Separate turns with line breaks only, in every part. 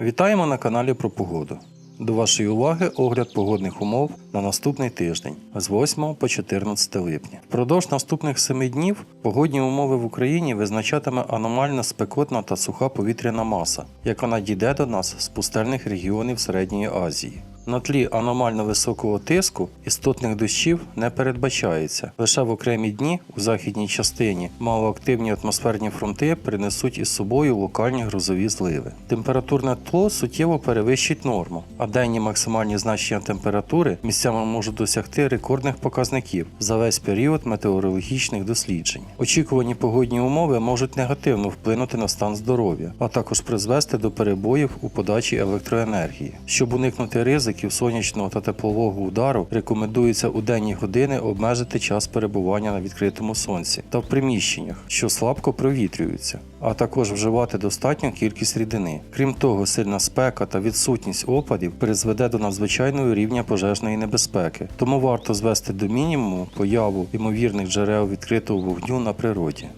Вітаємо на каналі про погоду. До вашої уваги огляд погодних умов на наступний тиждень з 8 по 14 липня. Впродовж наступних 7 днів погодні умови в Україні визначатиме аномальна спекотна та суха повітряна маса, яка надійде до нас з пустельних регіонів Середньої Азії. На тлі аномально високого тиску істотних дощів не передбачається. Лише в окремі дні у західній частині малоактивні атмосферні фронти принесуть із собою локальні грозові зливи. Температурне тло суттєво перевищить норму, а денні максимальні значення температури місцями можуть досягти рекордних показників за весь період метеорологічних досліджень. Очікувані погодні умови можуть негативно вплинути на стан здоров'я, а також призвести до перебоїв у подачі електроенергії. Щоб уникнути ризиків сонячного та теплового удару, рекомендується у денні години обмежити час перебування на відкритому сонці та в приміщеннях, що слабко провітрюються, а також вживати достатню кількість рідини. Крім того, сильна спека та відсутність опадів призведе до надзвичайного рівня пожежної небезпеки, тому варто звести до мінімуму появу ймовірних джерел відкритого вогню на природі.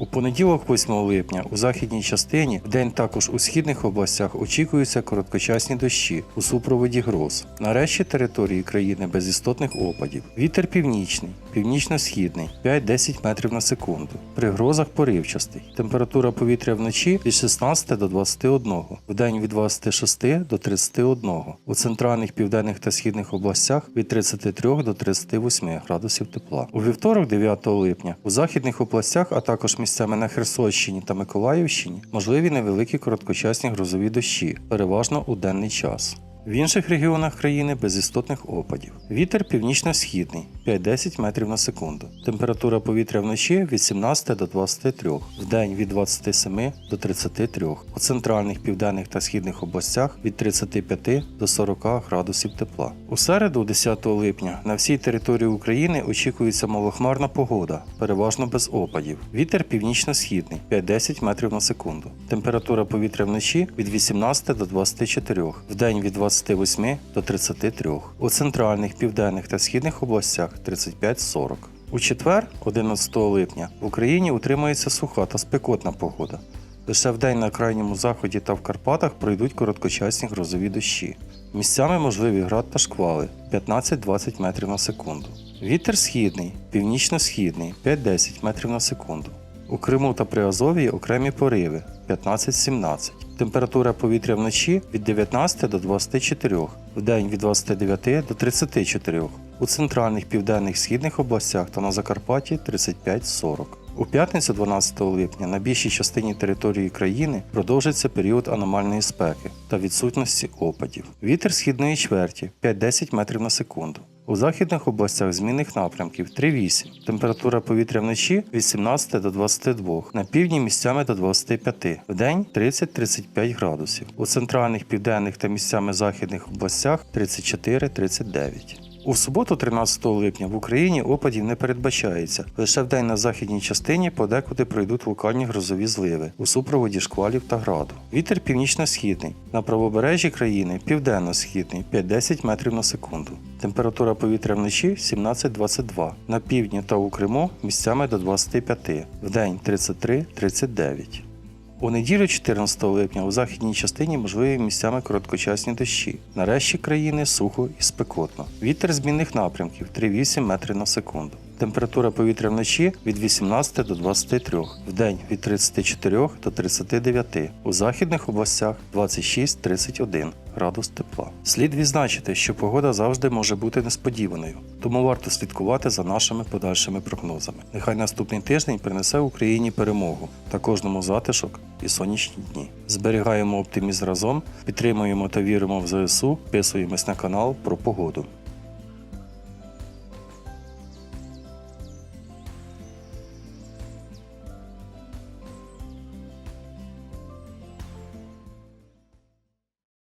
У понеділок, 8 липня, у західній частині, вдень також у східних областях очікуються короткочасні дощі у супроводі гроз. На решті території країни без істотних опадів. Вітер північний, північно-східний 5-10 метрів на секунду. При грозах поривчастий. Температура повітря вночі від 16 до 21, вдень від 26 до 31. У центральних, південних та східних областях від 33 до 38 градусів тепла. У вівторок, 9 липня, у західних областях, а також місцями на Херсонщині та Миколаївщині можливі невеликі короткочасні грозові дощі, переважно у денний час. В інших регіонах країни без істотних опадів. Вітер північно-східний 5-10 метрів на секунду. Температура повітря вночі від 17 до 23, вдень від 27 до 33. У центральних, південних та східних областях від 35 до 40 градусів тепла. У середу, 10 липня, на всій території України очікується малохмарна погода, переважно без опадів. Вітер північно-східний 5-10 метрів на секунду. Температура повітря вночі від 18 до 24, вдень від 28 до 33. У центральних, південних та східних областях 35-40. У четвер, 11 липня, в Україні утримається суха та спекотна погода. Лише вдень на крайньому заході та в Карпатах пройдуть короткочасні грозові дощі. Місцями можливі град та шквали 15-20 метрів на секунду. Вітер східний, північно-східний 5-10 метрів на секунду. У Криму та Приазов'ї окремі пориви 15-17. Температура повітря вночі від 19 до 24, вдень від 29 до 34. У центральних, південних, східних областях та на Закарпатті 35-40. У п'ятницю 12 липня на більшій частині території країни продовжиться період аномальної спеки та відсутності опадів. Вітер східної чверті 5-10 метрів на секунду. У західних областях змінних напрямків 3-8. Температура повітря вночі від 17 до 22, на півдні місцями до 25, вдень 30-35 градусів. У центральних, південних та місцями західних областях 34-39. У суботу, 13 липня, в Україні опадів не передбачається. Лише вдень на західній частині подекуди пройдуть локальні грозові зливи у супроводі шквалів та граду. Вітер північно-східний. На правобережжі країни південно-східний 5-10 метрів на секунду. Температура повітря вночі 17-22. На півдні та у Криму місцями до 25. Вдень 33-39. У неділю 14 липня у західній частині можливі місцями короткочасні дощі. На решті країни сухо і спекотно. Вітер змінних напрямків 3-8 метри на секунду. Температура повітря вночі від 18 до 23, вдень від 34 до 39. У західних областях 26-31 градус тепла. Слід відзначити, що погода завжди може бути несподіваною, тому варто слідкувати за нашими подальшими прогнозами. Нехай наступний тиждень принесе Україні перемогу та кожному затишок і сонячні дні. Зберігаємо оптимізм разом, підтримуємо та віримо в ЗСУ, підписуємось на канал про погоду.